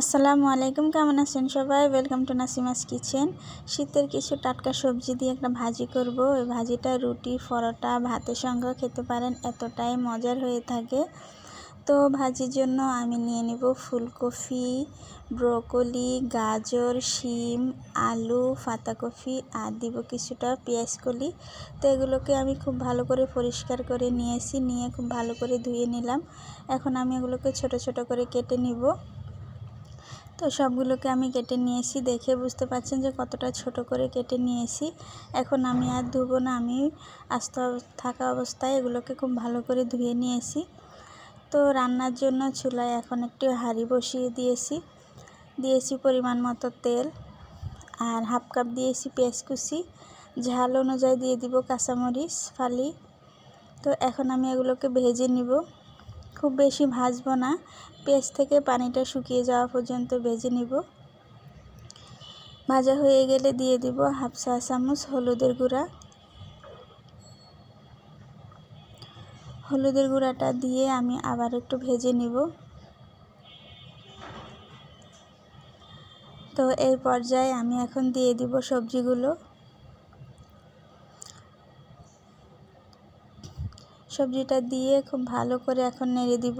আসসালামু আলাইকুম, কেমন আছেন সবাই? ওয়েলকাম টু নাসিমাস কিচেন শীতের কিছু টাটকা সবজি দিয়ে একটা ভাজি করব। ওই ভাজিটা রুটি, পরোটা, ভাতের সঙ্গেও খেতে পারেন, এতটাই মজার হয়ে থাকে। তো ভাজির জন্য আমি নিয়ে নেব ফুলকপি, ব্রোকলি, গাজর, শিম, আলু, পাতাকপি, আর দিব কিছুটা পেঁয়াজ কলি। তো এগুলোকে আমি খুব ভালো করে পরিষ্কার করে নিয়েছি, নিয়ে খুব ভালো করে ধুয়ে নিলাম। এখন আমি এগুলোকে ছোট ছোট করে কেটে নিব। তো সবগুলোকে আমি কেটে নিয়েছি, দেখে বুঝতে পারছেন যে কতটা ছোট করে কেটে নিয়েছি। এখন আমি আর ধুবো না, আমি আস্ত থাকা অবস্থায় এগুলোকে খুব ভালো করে ধুয়ে নিয়েছি। তো রান্নার জন্য চুলায় এখন একটি হাঁড়ি বসিয়ে দিয়েছি। দিয়েছি পরিমাণ মতো তেল আর হাফ কাপ দিয়েছি পেঁয়াজ কুচি। ঝাল অনুযায়ী দিয়ে দিব কাঁচামরিচ, ফালি। তো এখন আমি এগুলোকে ভেজে নিব। খুব বেশি ভাজবো না। পেঁয়াজ থেকে পানিটা শুকিয়ে যাওয়া পর্যন্ত ভেজে নিব। ভাজা হয়ে গেলে দিয়ে দিব হাফ চা চামচ হলুদের গুঁড়া। হলুদের গুঁড়াটা দিয়ে আমি আবার একটু ভেজে নিব। তো এই পর্যায়ে আমি এখন দিয়ে দিব সবজিগুলো। সবজিটা দিয়ে খুব ভালো করে এখন নেড়ে দিব।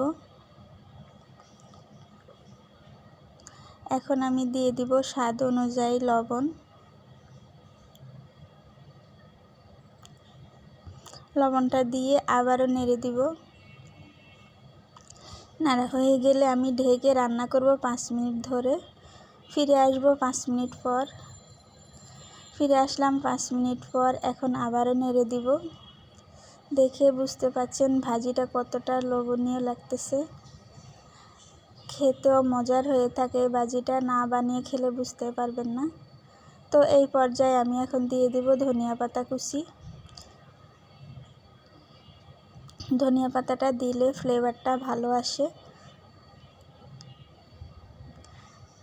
এখন আমি দিয়ে দিব স্বাদ অনুযায়ী লবণ। লবণটা দিয়ে আবারও নেড়ে দিব। নাড়া হয়ে গেলে আমি ঢেকে রান্না করব পাঁচ মিনিট ধরে। ফিরে আসব পাঁচ মিনিট পর। ফিরে আসলাম পাঁচ মিনিট পর, এখন আবারও নেড়ে দিব। দেখে বুঝতে পাচ্ছেন ভাজিটা কতটা লোভনীয় লাগতেছে। খেতেও মজার হয়ে থাকে ভাজিটা, না বানিয়ে খেলে বুঝতে পারবেন না। তো এই পর্যায়ে আমি এখন দিয়ে দিব ধনিয়া পাতা কুচি। ধনিয়া পাতাটা দিলে ফ্লেভারটা ভালো আসে।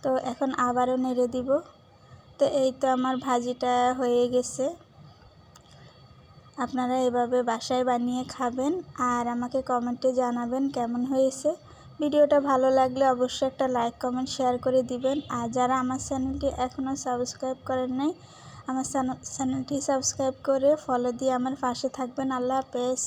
তো এখন আবারও নেড়ে দিব। তো এই তো আমার ভাজিটা হয়ে গেছে। আপনারা এভাবে বাসায় বানিয়ে খাবেন আর আমাকে কমেন্টে জানাবেন কেমন হয়েছে। ভিডিওটা ভালো লাগলে অবশ্যই একটা লাইক, কমেন্ট, শেয়ার করে দিবেন। আর যারা আমার চ্যানেলটি এখনও সাবস্ক্রাইব করেন নাই, আমার চ্যানেলটি সাবস্ক্রাইব করে ফলো দিয়ে আমার পাশে থাকবেন। আল্লাহ হাফেজ।